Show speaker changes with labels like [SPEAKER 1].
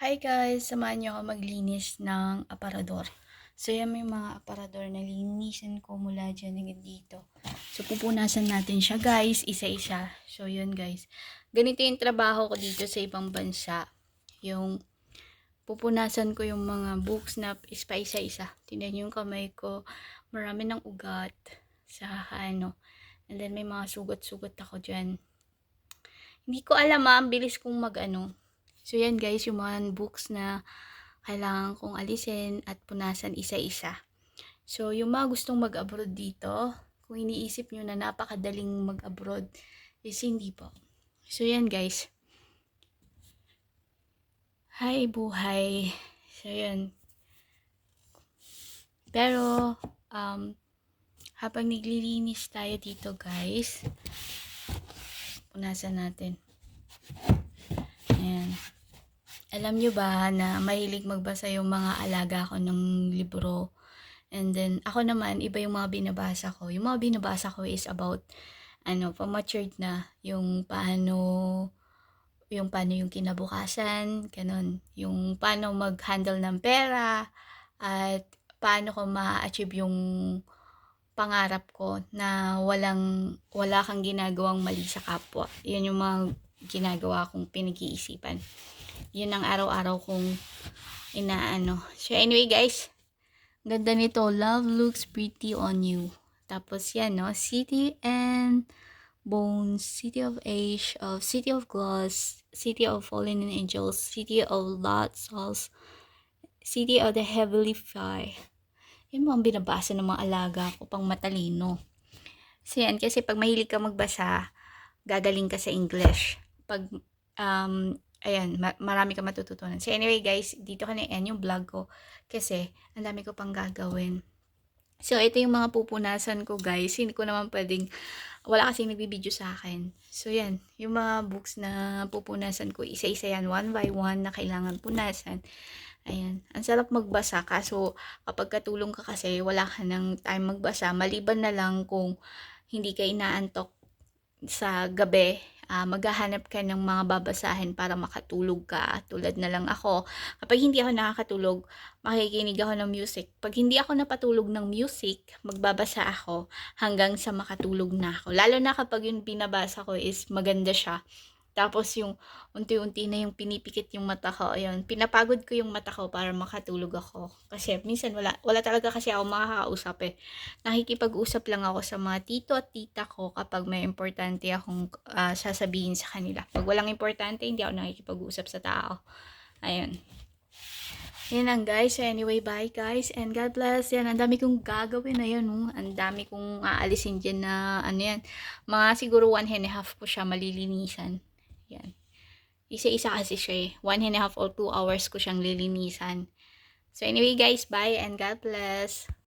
[SPEAKER 1] Hi guys! Samahan niyo ako maglinis ng aparador. So yan may mga aparador na linisin ko mula dyan hanggang dito. So pupunasan natin siya guys, isa-isa. So yun guys. Ganito yung trabaho ko dito sa ibang bansa. Yung pupunasan ko yung mga books na ispa isa-isa. Tingnan niyo yung kamay ko. Marami ng ugat sa ano. And then may mga sugat-sugat ako dyan. Hindi ko alam ah, ang bilis kong mag ano, So, yan guys, yung mga books na kailangan kong alisin at punasan isa-isa. So, yung mga gustong mag-abroad dito, kung iniisip nyo na napakadaling mag-abroad, is hindi po. So, yan guys. Hi, buhay. So, yan. Pero, um, habang naglilinis tayo dito guys, punasan natin. Ayan. Alam nyo ba na mahilig magbasa yung mga alaga ko ng libro? And then, ako naman, iba yung mga binabasa ko. Yung mga binabasa ko is about, ano, pamatured na. Yung paano, yung paano yung kinabukasan, ganun. Yung paano mag-handle ng pera, at paano ko ma-achieve yung pangarap ko na walang, wala kang ginagawang mali sa kapwa. Yan yung mga ginagawa kong pinag-iisipan yun ang araw-araw kong inaano. So anyway guys, ganda nito. Love looks pretty on you. Tapos yan no, City and Bones, City of Age, of City of Glass, City of Fallen Angels, City of Lost Souls, City of the Heavenly Fire. Yun mga binabasa ng mga alaga ko pang matalino. So yan, kasi pag mahilig ka magbasa, gagaling ka sa English. Pag um, ayan, ma- marami ka matututunan. So anyway guys, dito ka na yan yung vlog ko kasi ang dami ko pang gagawin. So ito yung mga pupunasan ko guys. Hindi ko naman pwedeng, wala kasi nagbibideo sa akin. So yan, yung mga books na pupunasan ko, isa-isa yan, one by one na kailangan punasan. Ayan, ang sarap magbasa kaso kapag katulong ka kasi wala ka ng time magbasa maliban na lang kung hindi ka inaantok sa gabi uh, maghahanap ka ng mga babasahin para makatulog ka. Tulad na lang ako. Kapag hindi ako nakakatulog, makikinig ako ng music. Pag hindi ako napatulog ng music, magbabasa ako hanggang sa makatulog na ako. Lalo na kapag yung binabasa ko is maganda siya. Tapos yung unti-unti na yung pinipikit yung mata ko. Ayun, pinapagod ko yung mata ko para makatulog ako. Kasi minsan wala, wala talaga kasi ako makakausap eh. Nakikipag-usap lang ako sa mga tito at tita ko kapag may importante akong uh, sasabihin sa kanila. Pag walang importante, hindi ako nakikipag-usap sa tao. Ayun. Yan lang guys. Anyway, bye guys. And God bless. Yan, ang dami kong gagawin na yun. Oh. Ang dami kong aalisin dyan na ano yan. Mga siguro one and a half ko siya malilinisan. Yan. Isa-isa kasi siya eh. One and a half or two hours ko siyang lilinisan. So anyway guys, bye and God bless.